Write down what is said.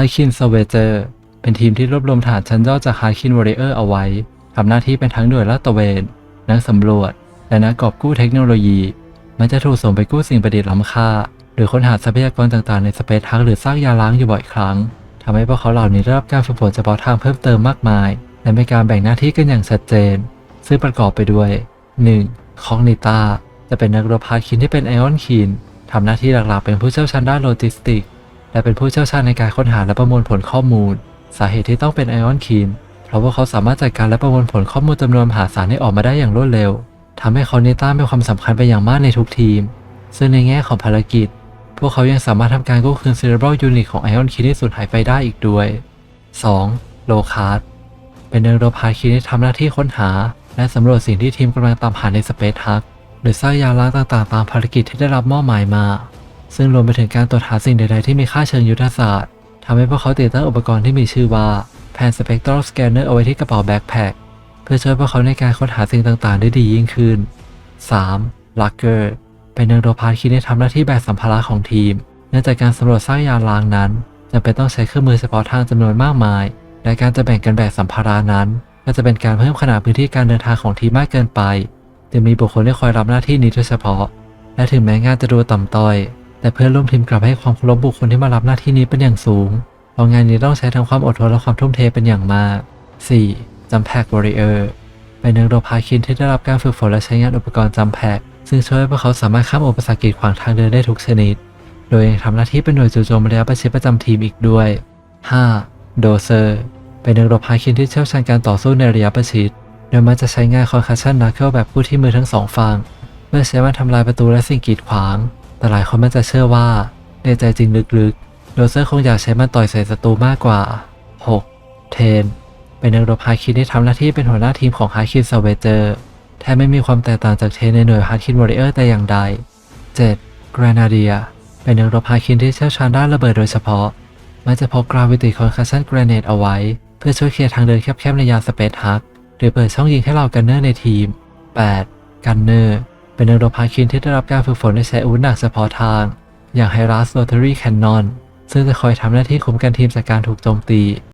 าคิน s เวเจอร์เป็นทีมที่รวบรวมฐานชั้นยอดจากฮาคินวอริเออร์เอาไว้ทำหน้าที่เป็นทั้งหน่วยลาดตระเวน นักสำรวจ และนักกอบกู้เทคโนโลยีมันจะถูกส่งไปกู้สิ่งประดิษฐ์ล้ำค่า หรือค้นหาทรัพยากรต่างๆในสเปซทักหรือซากยาล้างอยู่บ่อยครั้งทำให้พวกเขาเหล่านี้ได้รับการฝึกฝนเฉพาะทางเพิ่มเติมมากมาย และมีการแบ่งหน้าที่กันอย่างชัดเจน ซึ่งประกอบไปด้วย 1. คองนิตาจะเป็นนักรบพาคินที่เป็นไอออนคีนทำหน้าที่หลักๆเป็นผู้เชี่ยวชาญด้านโลจิสติก และเป็นผู้เชี่ยวชาญในการค้นหาและประมวลผลข้อมูล สาเหตุที่ต้องเป็นไอออนคีนเพราะว่าเขาสามารถจัดการและประมวลผลข้อมูลจำนวนมหาศาลให้ออกมาได้อย่างรวดเร็วทำให้คอนิต้ามีความสำคัญเป็นอย่างมากในทุกทีม ซึ่งในแง่ของภารกิจ พวกเขายังสามารถทำการกู้คืน Cerebral Unit ของ Ion Kid ที่สูญหายไปได้อีกด้วย 2. โลคาร์ดเป็นเนักรพาคินที่ทำหน้าที่ค้นหา และสำรวจสิ่งที่ทีมกำลังตามหาในสเปซทักหรือสร้างยาล้างต่างๆ ตามภารกิจที่ได้รับมอบหมายมา ซึ่งรวมไปถึงการตรวจหาสิ่งใด ๆ ที่มีค่าเชิงยุทธศาสตร์ทำให้พวกเขาติดตั้งอุปกรณ์ที่มีชื่อว่า Pan Spectral Scanner เอาไว้ที่กระเป๋าแบ็คแพคเพื่อช่วยพวกเขาในการค้นหาสิ่งต่างๆ ได้ดียิ่งขึ้น 3. ลักเกอร์เป็นนักรบพาคินที่ทำหน้าที่แบกสัมภาระของทีม เนื่องจากการสำรวจสร้างยานล้างนั้นจำเป็นต้องใช้เครื่องมือเฉพาะทางจำนวนมากมาย และการจะแบ่งกันแบกสัมภาระนั้น ก็จะเป็นการเพิ่มขนาดพื้นที่การเดินทางของทีมมากเกินไป จึงมีบุคคลที่คอยรับหน้าที่นี้โดยเฉพาะ และถึงแม้งานจะดูต่ำต้อย แต่เพื่อนร่วมทีมกลับให้ความเคารพบุคคลที่มารับหน้าที่นี้เป็นอย่างสูงเพราะงานนี้ต้องใช้ทั้งความอดทนและความทุ่มเทเป็นอย่างมาก 4. จัมแพกวอริเออร์เป็นนักรบพาคินที่ได้รับการฝึกฝนและใช้งานอุปกรณ์จัมแพกซึ่งช่วยให้พวกเขาสามารถข้ามอุปสรรคกีดขวางทางเดินได้ทุกชนิด โดยยังทำหน้าที่เป็นหน่วยจู่โจมระยะประชิดประจำทีมอีกด้วย 5. โดเซอร์เป็นนักรบพาคินที่เชี่ยวชาญการต่อสู้ในระยะประชิดโดยมันจะใช้งานคอนคัชชันนักเกิลแบบผู้ที่มือทั้งสองฝั่งเพื่อใช้มันทำลายประตูและสิ่งกีดขวาง แต่หลายคนมันจะเชื่อว่าในใจจริงลึกๆโดเซอร์คงอยากใช้มันต่อยใส่ศัตรูมากกว่า 6. เทน เป็นนักรบฮาคินที่ทำหน้าที่เป็นหัวหน้าทีมของฮาคินซาเวเจอร์แทบไม่มีความแตกต่างจากเทนในหน่วยฮาคินวอริเออร์แต่อย่างใด 7. กรานาเดีย เป็นนักรบฮาคินที่เชี่ยวชาญด้านระเบิดโดยเฉพาะ มันจะพกกราวิติคอนคัชชันกรเนตเอาไว้ เพื่อช่วยเคลียร์ทางเดินแคบๆในยานสเปซฮักหรือเปิดช่องยิงให้เรากันเนอร์ในทีม 8. กันเนอร์ เป็นนักรบพาคินที่ได้รับการฝึกฝนในใช้อาวุธหนักเฉพาะทาง อย่างไฮรัสโรตารี่แคนนอนซึ่งจะคอยทำหน้าที่คุ้มกันทีมจากการถูกโจมตี